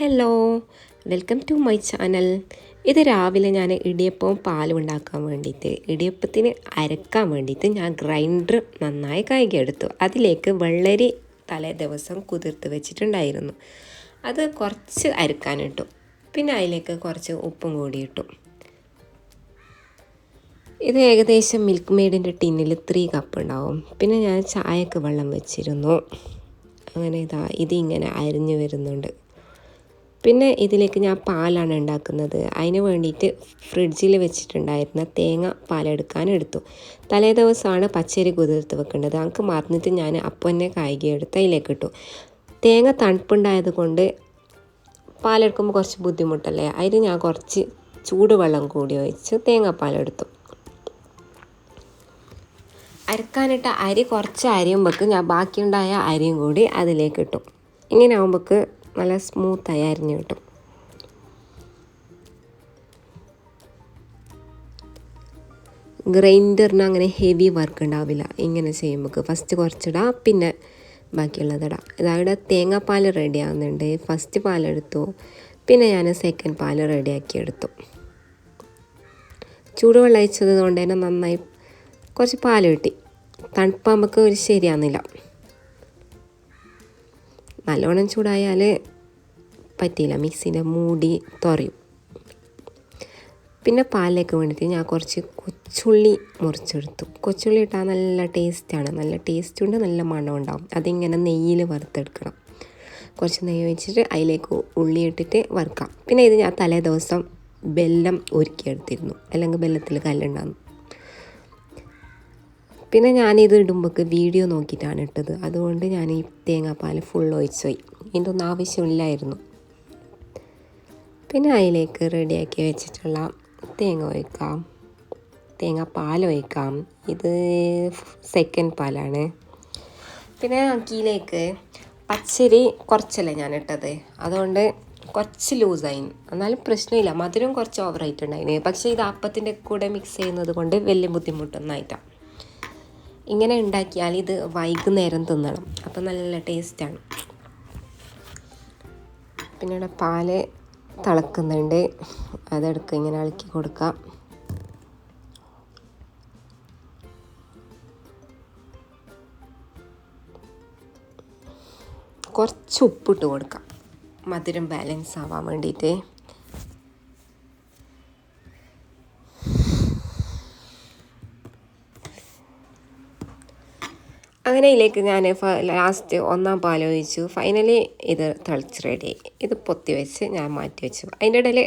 Hello welcome to my channel ഇത് രാവിലെ ഞാൻ ഇടിയപ്പവും പാലും ഉണ്ടാക്കാൻ വേണ്ടിയിട്ട് ഇടിയപ്പത്തിന് അരക്കാൻ വേണ്ടിയിട്ട് ഞാൻ ഗ്രൈൻഡർ നന്നായി കഴുകിയെടുത്തു. അതിലേക്ക് വെള്ളരി തലേ ദിവസം കുതിർത്ത് വെച്ചിട്ടുണ്ടായിരുന്നു. അത് കുറച്ച് അരക്കാനിട്ടു പിന്നെ അതിലേക്ക് കുറച്ച് ഉപ്പും കൂടി ഇട്ടു. ഇത് ഏകദേശം മിൽക്ക് മെയ്ഡിന്റെ ടിന്നിൽ ത്രീ കപ്പ് ഉണ്ടാവും. പിന്നെ ഞാൻ ചായക്ക് വെള്ളം വെച്ചിരുന്നു. അങ്ങനെ ഇതാ ഇതിങ്ങനെ അരിഞ്ഞു വരുന്നുണ്ട്. പിന്നെ ഇതിലേക്ക് ഞാൻ പാലാണ് ഉണ്ടാക്കുന്നത്. അതിന് വേണ്ടിയിട്ട് ഫ്രിഡ്ജിൽ വെച്ചിട്ടുണ്ടായിരുന്ന തേങ്ങ പാലെടുക്കാൻ എടുത്തു. തലേ ദിവസമാണ് പച്ചരി കുതിർത്ത് വെക്കേണ്ടത്. നമുക്ക് മറന്നിട്ട് ഞാൻ അപ്പം തന്നെ കായിക എടുത്ത് അതിലേക്ക് ഇട്ടു. തേങ്ങ തണുപ്പുണ്ടായത് കൊണ്ട് പാലെടുക്കുമ്പോൾ കുറച്ച് ബുദ്ധിമുട്ടല്ലേ? അതിന് ഞാൻ കുറച്ച് ചൂടുവെള്ളം കൂടി ഒഴിച്ച് തേങ്ങാപ്പാലെടുത്തു അരക്കാനിട്ട അരി കുറച്ച് അരിയുമ്പോൾക്ക് ഞാൻ ബാക്കിയുണ്ടായ അരിയും കൂടി അതിലേക്ക് ഇട്ടു. ഇങ്ങനെ ആകുമ്പോൾക്ക് നല്ല സ്മൂത്തായി അരിഞ്ഞു കിട്ടും. ഗ്രൈൻഡറിന് അങ്ങനെ ഹെവി വർക്ക് ഉണ്ടാവില്ല. ഇങ്ങനെ ചെയ്യുമ്പോൾ ഫസ്റ്റ് കുറച്ചിടാം പിന്നെ ബാക്കിയുള്ളതിടാം ഇതാവിടെ തേങ്ങാപ്പാൽ റെഡി ആവുന്നുണ്ട്. ഫസ്റ്റ് പാലെടുത്തു പിന്നെ ഞാൻ സെക്കൻഡ് പാൽ റെഡിയാക്കി എടുത്തു. ചൂടുവെള്ളം അയച്ചത് കൊണ്ട് തന്നെ നന്നായി കുറച്ച് പാൽ കിട്ടി. തണുപ്പ് നമുക്ക് ഒരു ശരിയാവുന്നില്ല. നല്ലോണം ചൂടായാൽ പറ്റിയില്ല. മിക്സിന്റെ മൂടി തുറയും. പിന്നെ പാലിലേക്ക് വേണ്ടിയിട്ട് ഞാൻ കുറച്ച് കൊച്ചുള്ളി മുറിച്ചെടുത്തു. കൊച്ചുള്ളി ഇട്ടാൽ നല്ല ടേസ്റ്റാണ്. നല്ല ടേസ്റ്റ് ഉണ്ട് നല്ല മണം ഉണ്ടാവും അതിങ്ങനെ നെയ്യിൽ വറുത്തെടുക്കണം. കുറച്ച് നെയ്യ് വെച്ചിട്ട് അതിലേക്ക് ഉള്ളി ഇട്ടിട്ട് വറുക്കാം. പിന്നെ ഇത് ഞാൻ തലേ ദിവസം ബെല്ലം ഒരുക്കിയെടുത്തിരുന്നു അല്ലെങ്കിൽ ബെല്ലത്തിൽ കല്ലുണ്ടാകുന്നു പിന്നെ ഞാൻ ഞാനിത് ഇടുമ്പോൾക്ക് വീഡിയോ നോക്കിയിട്ടാണ് ഇട്ടത്. അതുകൊണ്ട് ഞാൻ ഈ തേങ്ങാപ്പാൽ ഫുൾ ഒഴിച്ചു പോയി. ഇതിന്റെ ഒന്നും ആവശ്യമില്ലായിരുന്നു. പിന്നെ അതിലേക്ക് റെഡിയാക്കി വെച്ചിട്ടുള്ള തേങ്ങ ഒഴിക്കാം. തേങ്ങ പാൽ ഒഴിക്കാം. ഇത് സെക്കൻഡ് പാലാണ്. പിന്നെ അക്കിയിലേക്ക് പച്ചരി കുറച്ചല്ലേ ഞാൻ ഇട്ടത്. അതുകൊണ്ട് കുറച്ച് ലൂസായി. എന്നാലും പ്രശ്നമില്ല. മധുരം കുറച്ച് ഓവറായിട്ടുണ്ടായിന് പക്ഷേ ഇത് അപ്പത്തിന്റെ കൂടെ മിക്സ് ചെയ്യുന്നത് കൊണ്ട് വലിയ ബുദ്ധിമുട്ടൊന്നായിട്ടാണ് ഇങ്ങനെ ഉണ്ടാക്കിയാൽ ഇത് വൈകുന്നേരം തിന്നണം. അപ്പം നല്ല ടേസ്റ്റാണ്. പിന്നെ ഇവിടെ പാൽ തിളക്കുന്നുണ്ട്. അതെടുക്കുക ഇങ്ങനെ ഇളക്കി കൊടുക്കാം കുറച്ച് ഉപ്പിട്ട് കൊടുക്കാം മധുരം ബാലൻസ് ആവാൻ വേണ്ടിയിട്ട്. അങ്ങനെ ഇതിലേക്ക് ഞാൻ ലാസ്റ്റ് ഒന്നാം പാൽ ഒഴിച്ചു. ഫൈനലി ഇത് തിളച്ച് റെഡി ഇത് പൊത്തി വെച്ച് ഞാൻ മാറ്റി വെച്ചു. അതിന്റെ ഇടയിൽ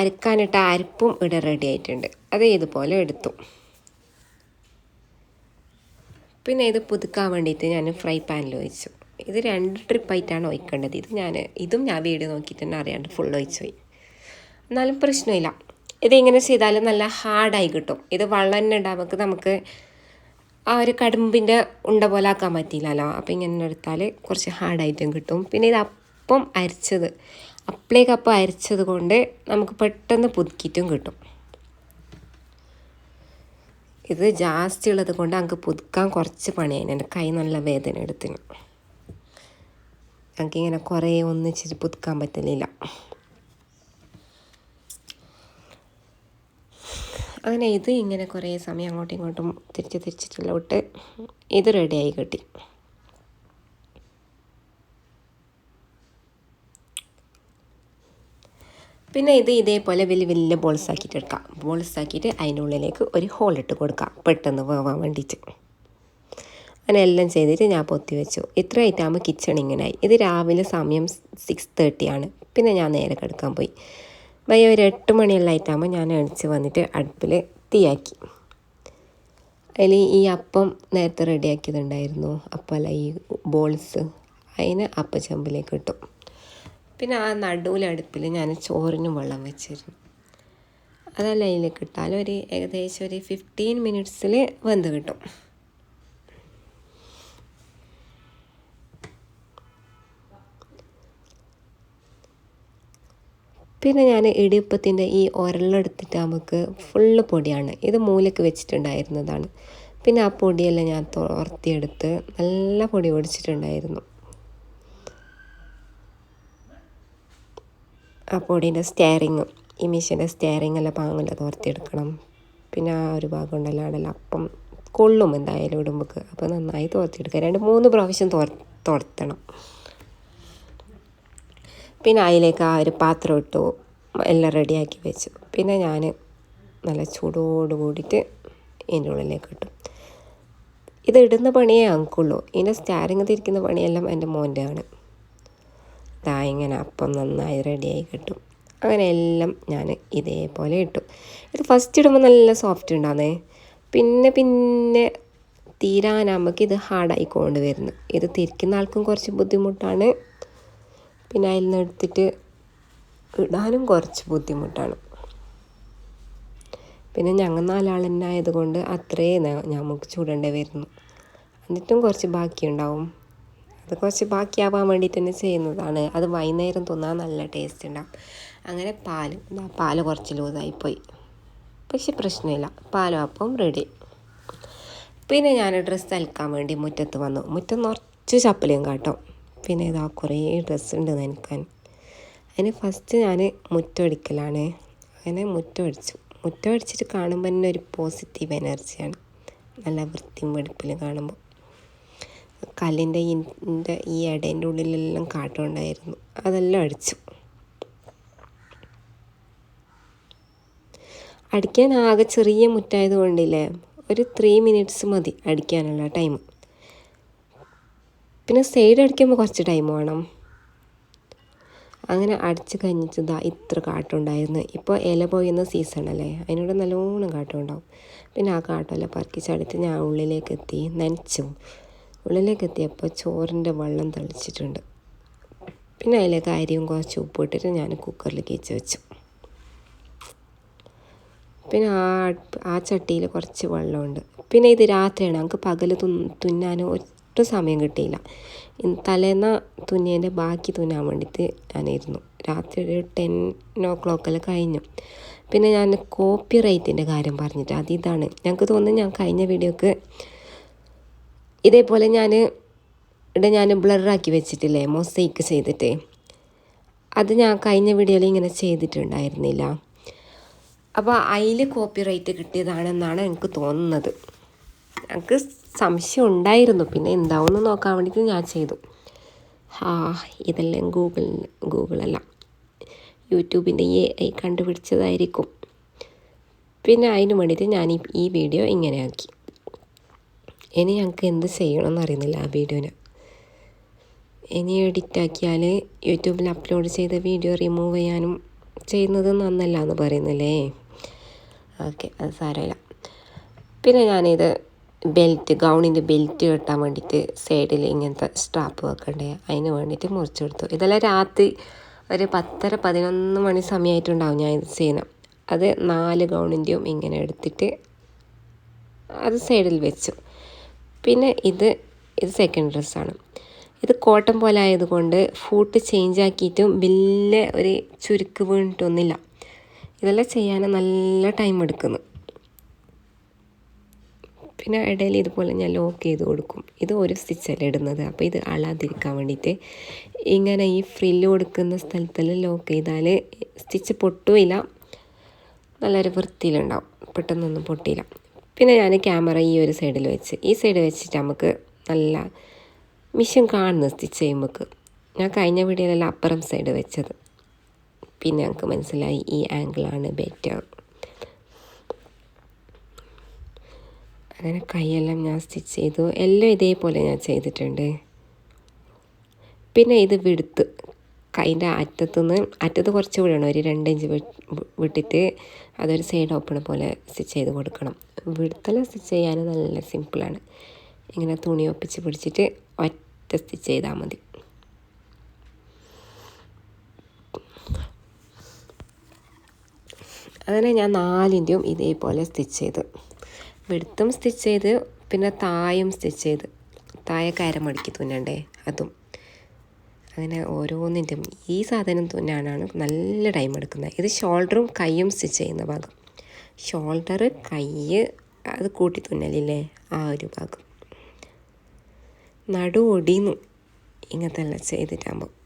അരക്കാനിട്ട അരപ്പും ഇവിടെ റെഡി ആയിട്ടുണ്ട്. അത് ഇതുപോലെ എടുത്തു. പിന്നെ ഇത് പുതുക്കാൻ വേണ്ടിയിട്ട് ഞാൻ ഫ്രൈ പാനിൽ ഒഴിച്ചു. ഇത് രണ്ട് ട്രിപ്പായിട്ടാണ് ഒഴിക്കേണ്ടത്. ഇത് ഞാൻ ഇതും ഞാൻ വീഡിയോ നോക്കിയിട്ട് തന്നെ അറിയാണ്ട് ഫുൾ ഒഴിച്ചു പോയി. എന്നാലും പ്രശ്നമില്ല. ഇത് ഇങ്ങനെ ചെയ്താൽ നല്ല ഹാർഡായി കിട്ടും. ഇത് വെള്ളം തന്നെ ഉണ്ടാകുമ്പോൾ നമുക്ക് ആ ഒരു കടുമ്പിന്റെ ഉണ്ട പോലെ ആക്കാൻ പറ്റിയില്ലല്ലോ. അപ്പോൾ ഇങ്ങനെ എടുത്താൽ കുറച്ച് ഹാർഡായിട്ടും കിട്ടും. പിന്നെ ഇത് അപ്പം അരിച്ചത്. അപ്പളേക്ക് അപ്പം അരിച്ചത് കൊണ്ട് നമുക്ക് പെട്ടെന്ന് പുതുക്കിയിട്ടും കിട്ടും. ഇത് ജാസ്തി ഉള്ളത് കൊണ്ട് നമുക്ക് പുതുക്കാൻ കുറച്ച് പണിയായി. എന്റെ കൈ നല്ല വേദന എടുത്തിന്. എനിക്കിങ്ങനെ കുറേ ഒന്നിച്ചിട്ട് പുതുക്കാൻ പറ്റുന്നില്ല. അങ്ങനെ ഇത് ഇങ്ങനെ കുറേ സമയം അങ്ങോട്ടും ഇങ്ങോട്ടും തിരിച്ച് തിരിച്ചിട്ടുള്ളോട്ട് ഇത് റെഡിയായി കിട്ടി. പിന്നെ ഇത് ഇതേപോലെ വലിയ വലിയ ബോൾസ് ആക്കിയിട്ട് എടുക്കാം. ബോൾസ് ആക്കിയിട്ട് അതിന്റെ ഉള്ളിലേക്ക് ഒരു ഹോൾ ഇട്ട് കൊടുക്കാം. പെട്ടെന്ന് വേവാൻ വേണ്ടിയിട്ട്. അങ്ങനെ എല്ലാം ചെയ്തിട്ട് ഞാൻ പൊത്തി വെച്ചു. ഇത്ര ആയിട്ടാകുമ്പോൾ കിച്ചൺ ഇങ്ങനെയായി ഇത് രാവിലെ സമയം സിക്സ് തേർട്ടിയാണ് പിന്നെ ഞാൻ നേരെ കിടക്കാൻ പോയി. വയ്യ ഒരു എട്ട് മണിയെല്ലാം ആയിട്ടാകുമ്പോൾ ഞാൻ എണിച്ച് വന്നിട്ട് അടുപ്പിൽ തീയാക്കി. അതിൽ ഈ അപ്പം നേരത്തെ റെഡിയാക്കിയതുണ്ടായിരുന്നു. അപ്പമല്ല ഈ ബോൾസ് അതിന് അപ്പച്ചമ്പിലേക്ക് ഇട്ടു. പിന്നെ ആ നടുവിലടുപ്പിൽ ഞാൻ ചോറിനും വെള്ളം വെച്ചിരുന്നു. അതല്ല അതിലേക്ക് ഇട്ടാൽ ഒരു ഏകദേശം ഒരു ഫിഫ്റ്റീൻ മിനിറ്റ്സിൽ വെന്ത് കിട്ടും. പിന്നെ ഞാൻ ഇടിയപ്പത്തിന്റെ ഈ ഉരലെടുത്തിട്ട് നമുക്ക് ഫുള്ള് പൊടിയാണ്. ഇത് മൂലയ്ക്ക് വെച്ചിട്ടുണ്ടായിരുന്നതാണ്. പിന്നെ ആ പൊടിയെല്ലാം ഞാൻ തോർത്തിയെടുത്ത് നല്ല പൊടി പൊടിച്ചിട്ടുണ്ടായിരുന്നു. ആ പൊടീന്റെ സ്റ്റെയറിങ് ഈ മെഷീന്റെ സ്റ്റെയറിങ് എല്ലാം പാങ്ങില്ല തോർത്തിയെടുക്കണം. പിന്നെ ആ ഒരു ഭാഗം ഉണ്ടല്ലോ അവിടെ അപ്പം കൊള്ളും എന്തായാലും ഇടുമ്പോൾ അപ്പോൾ നന്നായി തോർത്തിയെടുക്കുക. രണ്ട് മൂന്ന് പ്രാവശ്യം തോർ തോർത്തണം. പിന്നെ അതിലേക്ക് ആ ഒരു പാത്രം ഇട്ടു. എല്ലാം റെഡിയാക്കി വെച്ചു. പിന്നെ ഞാൻ നല്ല ചൂടോട് കൂടിയിട്ട് ഇതിന്റെ ഉള്ളിലേക്ക് ഇട്ടു. ഇത് ഇടുന്ന പണിയേ ഞങ്ങൾക്കുള്ളൂ ഇതിന്റെ സ്റ്റാരിങ് തിരിക്കുന്ന പണിയെല്ലാം എന്റെ മോന്റെ ആണ് ഇതാ ഇങ്ങനെ അപ്പം നന്നായി റെഡിയായി കിട്ടും. അങ്ങനെ എല്ലാം ഞാൻ ഇതേപോലെ ഇട്ടു. ഇത് ഫസ്റ്റ് ഇടുമ്പോൾ നല്ല സോഫ്റ്റ് ഉണ്ടാകുന്നേ പിന്നെ പിന്നെ തീരാനാകുമ്പോൾ ഇത് ഹാർഡായിക്കൊണ്ട് വരുന്നു ഇത് തിരിക്കുന്ന ആൾക്കും കുറച്ച് ബുദ്ധിമുട്ടാണ്. പിന്നെ അതിൽ നിന്ന് എടുത്തിട്ട് ഇടാനും കുറച്ച് ബുദ്ധിമുട്ടാണ്. പിന്നെ ഞങ്ങൾ നാലാൾ തന്നെ ആയതുകൊണ്ട് അത്രയും നമുക്ക് ചൂടേണ്ടി വരുന്നു. എന്നിട്ടും കുറച്ച് ബാക്കിയുണ്ടാവും. അത് കുറച്ച് ബാക്കിയാവാൻ വേണ്ടിയിട്ട് തന്നെ ചെയ്യുന്നതാണ്. അത് വൈകുന്നേരം തിന്നാൻ നല്ല ടേസ്റ്റ് ഉണ്ടാവും. അങ്ങനെ പാൽ പാൽ കുറച്ച് ലൂസായിപ്പോയി പക്ഷെ പ്രശ്നമില്ല. പാലും അപ്പം റെഡി പിന്നെ ഞാൻ ഡ്രസ്സ് അലക്കാൻ വേണ്ടി മുറ്റത്ത് വന്നു. മുറ്റം നിറച്ച് ചപ്പലയും കാട്ടും. പിന്നെ ഇതാ കുറേ ഡ്രസ്സ് ഉണ്ട് നനക്കാൻ അതിന് ഫസ്റ്റ് ഞാൻ മുറ്റമടിക്കലാണ് അങ്ങനെ മുറ്റമടിച്ചു മുറ്റമടിച്ചിട്ട് കാണുമ്പോൾ തന്നെ ഒരു പോസിറ്റീവ് എനർജിയാണ് നല്ല വൃത്തിയും വെടുപ്പിലും കാണുമ്പോൾ കല്ലിന്റെ ഇന്റെ ഈ ഇടേന്റെ ഉള്ളിലെല്ലാം കാട്ടുണ്ടായിരുന്നു. അതെല്ലാം അടിച്ചു. അടിക്കാൻ ആകെ ചെറിയ മുറ്റായത് കൊണ്ടില്ലേ ഒരു ത്രീ മിനിറ്റ്സ് മതി അടിക്കാനുള്ള ടൈം പിന്നെ സൈഡ് അടിക്കുമ്പോൾ കുറച്ച് ടൈം വേണം. അങ്ങനെ അടിച്ച് കഴിഞ്ഞിട്ട് ഇതാ ഇത്ര കാട്ടുണ്ടായിരുന്നു ഇപ്പോൾ ഇല പോയുന്ന അല്ലേ? അതിനോട് നല്ലോണം കാട്ടുണ്ടാവും പിന്നെ ആ കാട്ടെല്ലാം പറക്കിച്ചടുത്ത് ഞാൻ ഉള്ളിലേക്ക് എത്തി നനച്ചു. ഉള്ളിലേക്ക് എത്തിയപ്പോൾ ചോറിന്റെ വെള്ളം തളിച്ചിട്ടുണ്ട്. പിന്നെ അതിലേക്ക് അരിയും കുറച്ച് ഉപ്പ് ഇട്ടിട്ട് ഞാൻ കുക്കറിൽ കീച്ച് വെച്ചു. പിന്നെ ആ ആ ചട്ടിയിൽ കുറച്ച് വെള്ളമുണ്ട്. പിന്നെ ഇത് രാത്രിയാണ്. നമുക്ക് പകൽ തുന്നാൻ ഒട്ടും സമയം കിട്ടിയില്ല. തലേന്ന തുന്നിയതിന്റെ ബാക്കി തുന്നാൻ വേണ്ടിയിട്ട് ഞാനിരുന്നു. രാത്രി ഒരു ടെൻ ഓ ക്ലോക്കെല്ലാം കഴിഞ്ഞു. പിന്നെ ഞാൻ കോപ്പി റൈറ്റിന്റെ കാര്യം പറഞ്ഞിട്ട് അത് ഇതാണ് ഞങ്ങൾക്ക് തോന്നുന്നു ഞാൻ കഴിഞ്ഞ വീഡിയോക്ക് ഇതേപോലെ ഞാൻ ഇവിടെ ഞാൻ ബ്ലറാക്കി വെച്ചിട്ടില്ലേ മൊസൈക്ക് ചെയ്തിട്ട്. അത് ഞാൻ കഴിഞ്ഞ വീഡിയോയിൽ ഇങ്ങനെ ചെയ്തിട്ടുണ്ടായിരുന്നില്ല. അപ്പോൾ അതിൽ കോപ്പി റൈറ്റ് കിട്ടിയതാണെന്നാണ് എനിക്ക് തോന്നുന്നത്. എനിക്ക് സംശയം ഉണ്ടായിരുന്നു പിന്നെ എന്താവുമെന്ന് നോക്കാൻ വേണ്ടിയിട്ട് ഞാൻ ചെയ്തു. ആ ഇതെല്ലാം ഗൂഗിൾ ഗൂഗിളല്ല യൂട്യൂബിന്റെ ഈ ഐ കണ്ടുപിടിച്ചതായിരിക്കും. പിന്നെ അതിന് വേണ്ടിയിട്ട് ഞാൻ ഈ വീഡിയോ ഇങ്ങനെ ആക്കി ഇനി ഞങ്ങൾക്ക് എന്ത് ചെയ്യണമെന്ന് അറിയുന്നില്ല ആ വീഡിയോനെ. ഇനി എഡിറ്റ് ആക്കിയാൽ യൂട്യൂബിൽ അപ്ലോഡ് ചെയ്ത വീഡിയോ റിമൂവ് ചെയ്യാനും ചെയ്യുന്നത് നന്നല്ല എന്ന് പറയുന്നില്ലേ? ഓക്കെ അത് സാരമില്ല. പിന്നെ ഞാനിത് ബെൽറ്റ് ഗൗണിന്റെ ബെൽറ്റ് കെട്ടാൻ വേണ്ടിയിട്ട് സൈഡിൽ ഇങ്ങനത്തെ സ്ട്രാപ്പ് വെക്കണ്ടേ അതിന് വേണ്ടിയിട്ട് മുറിച്ചെടുത്തു ഇതെല്ലാം രാത്രി ഒരു പത്തര പതിനൊന്ന് മണി സമയമായിട്ടുണ്ടാവും ഞാൻ ഇത് ചെയ്യുന്നത് അത് നാല് ഗൗണിന്റെയും ഇങ്ങനെ എടുത്തിട്ട് അത് സൈഡിൽ വെച്ചു. പിന്നെ ഇത് ഇത് സെക്കൻഡ് ഡ്രസ്സാണ് ഇത് കോട്ടൺ പോലെ ആയതുകൊണ്ട് ഫൂട്ട് ചേഞ്ച് ആക്കിയിട്ടും വലിയ ഒരു ചുരുക്ക് വീണിട്ടൊന്നുമില്ല. ഇതെല്ലാം ചെയ്യാൻ നല്ല ടൈം എടുക്കുന്നു. പിന്നെ ഇടയിൽ ഇതുപോലെ ഞാൻ ലോക്ക് ചെയ്ത് കൊടുക്കും. ഇത് ഒരു സ്റ്റിച്ചല്ല ഇടുന്നത്? അപ്പോൾ ഇത് അളാതിരിക്കാൻ വേണ്ടിയിട്ട് ഇങ്ങനെ ഈ ഫ്രില്ല് കൊടുക്കുന്ന സ്ഥലത്തെല്ലാം ലോക്ക് ചെയ്താൽ സ്റ്റിച്ച് പൊട്ടുമില്ല നല്ലൊരു വൃത്തിയിലുണ്ടാവും. പെട്ടെന്നൊന്നും പൊട്ടിയില്ല പിന്നെ ഞാൻ ക്യാമറ ഈ ഒരു സൈഡിൽ വെച്ച്. ഈ സൈഡ് വെച്ചിട്ട് നമുക്ക് നല്ല മിഷൻ കാണുന്നു സ്റ്റിച്ച് ചെയ്യുമ്പോൾ ഞാൻ കഴിഞ്ഞ വീഡിയോയിലെല്ലാം അപ്പുറം സൈഡ് വെച്ചത്. പിന്നെ ഞങ്ങൾക്ക് മനസ്സിലായി ഈ ആംഗിളാണ് ബെറ്റർ അങ്ങനെ കൈയെല്ലാം ഞാൻ സ്റ്റിച്ച് ചെയ്തു. എല്ലാം ഇതേപോലെ ഞാൻ ചെയ്തിട്ടുണ്ട്. പിന്നെ ഇത് വിടുത്ത് കൈന്റെ അറ്റത്തുനിന്ന് അറ്റത്ത് കുറച്ച് വിടണം. ഒരു രണ്ട് ഇഞ്ച് വിട്ടിട്ട് അതൊരു സൈഡ് ഓപ്പൺ പോലെ സ്റ്റിച്ച് ചെയ്ത് കൊടുക്കണം. വിടുത്തെല്ലാം സ്റ്റിച്ച് ചെയ്യാൻ നല്ല സിമ്പിളാണ്. ഇങ്ങനെ തുണി ഒപ്പിച്ച് പിടിച്ചിട്ട് ഒറ്റ സ്റ്റിച്ച് ചെയ്താൽ മതി. അങ്ങനെ ഞാൻ നാലിന്റെയും ഇതേപോലെ സ്റ്റിച്ച് ചെയ്ത്. വെടുത്തും സ്റ്റിച്ച് ചെയ്ത് പിന്നെ തായും സ്റ്റിച്ച് ചെയ്ത്. തായ കരമടക്കി തുന്നണ്ടേ? അതും. അങ്ങനെ ഓരോന്നിന്റെയും ഈ സാധനം തുന്നാനാണ് നല്ല ടൈം എടുക്കുന്നത്. ഇത് ഷോൾഡറും കൈയും സ്റ്റിച്ച് ചെയ്യുന്ന ഭാഗം. ഷോൾഡർ കൈ അത് കൂട്ടി തുന്നലില്ലേ? ആ ഒരു ഭാഗം. നടു ഒടിയുന്നു. ഇങ്ങനത്തെ എല്ലാം ചെയ്തിട്ടാകുമ്പോൾ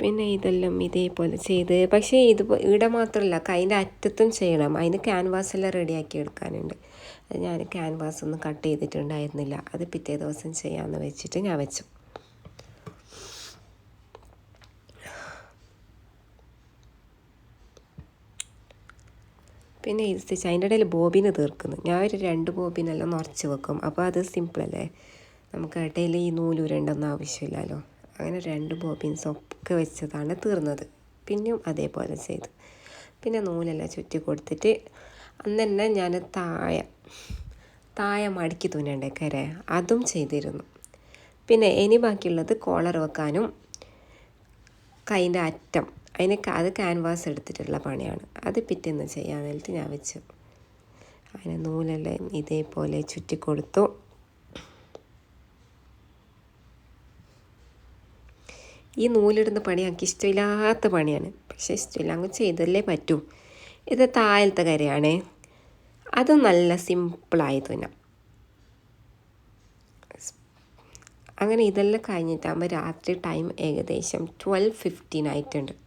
പിന്നെ ഇതെല്ലാം ഇതേപോലെ ചെയ്ത്. പക്ഷേ ഇത് ഇവിടെ മാത്രമല്ല കൈന്റെ അറ്റത്തും ചെയ്യണം. അതിന് ക്യാൻവാസ് എല്ലാം റെഡിയാക്കി എടുക്കാനുണ്ട്. അത് ഞാൻ ക്യാൻവാസ് ഒന്നും കട്ട് ചെയ്തിട്ടുണ്ടായിരുന്നില്ല. അത് പിറ്റേ ദിവസം ചെയ്യാമെന്ന് വെച്ചിട്ട് ഞാൻ വെച്ചു. പിന്നെ ഇത് സ്റ്റിച്ച് അതിന്റെ ഇടയിൽ ബോബിന് തീർക്കുന്നു. ഞാൻ ഒരു രണ്ട് ബോബിനെല്ലാം നിറച്ച് വെക്കും. അപ്പോൾ അത് സിമ്പിളല്ലേ? നമുക്ക് ഇടയിൽ ഈ നൂലുരണ്ടൊന്നും ആവശ്യമില്ലല്ലോ. അങ്ങനെ രണ്ട് ബോബിൻസ് ഒക്കെ വെച്ചതാണ് തീർന്നത്. പിന്നെയും അതേപോലെ ചെയ്തു. പിന്നെ നൂലെല്ലാം ചുറ്റി കൊടുത്തിട്ട് അന്ന് തന്നെ ഞാൻ താഴെ താഴെ മടക്കി തുന്നണ്ടേ കര അതും ചെയ്തിരുന്നു. പിന്നെ ഇനി ബാക്കിയുള്ളത് കോളർ വെക്കാനും കൈന്റെ അറ്റം അതിന് അത് ക്യാൻവാസ് എടുത്തിട്ടുള്ള പണിയാണ്. അത് പിറ്റേന്ന് ചെയ്യാൻ ഞാൻ വെച്ചു. അതിന് നൂലെല്ലാം ഇതേപോലെ ചുറ്റി കൊടുത്തു. ഈ നൂലിടുന്ന പണി എനിക്ക് ഇഷ്ടമില്ലാത്ത പണിയാണ്. പക്ഷേ ഇഷ്ടമില്ല അങ്ങ് ചെയ്തല്ലേ പറ്റൂ. ഇത് താഴത്തെ കരയാണ്. അത് നല്ല സിമ്പിളായി തുന്നാം. അങ്ങനെ ഇതെല്ലാം കഴിഞ്ഞിട്ടാകുമ്പോൾ രാത്രി ടൈം ഏകദേശം ട്വൽവ് ഫിഫ്റ്റീൻ ആയിട്ടുണ്ട്.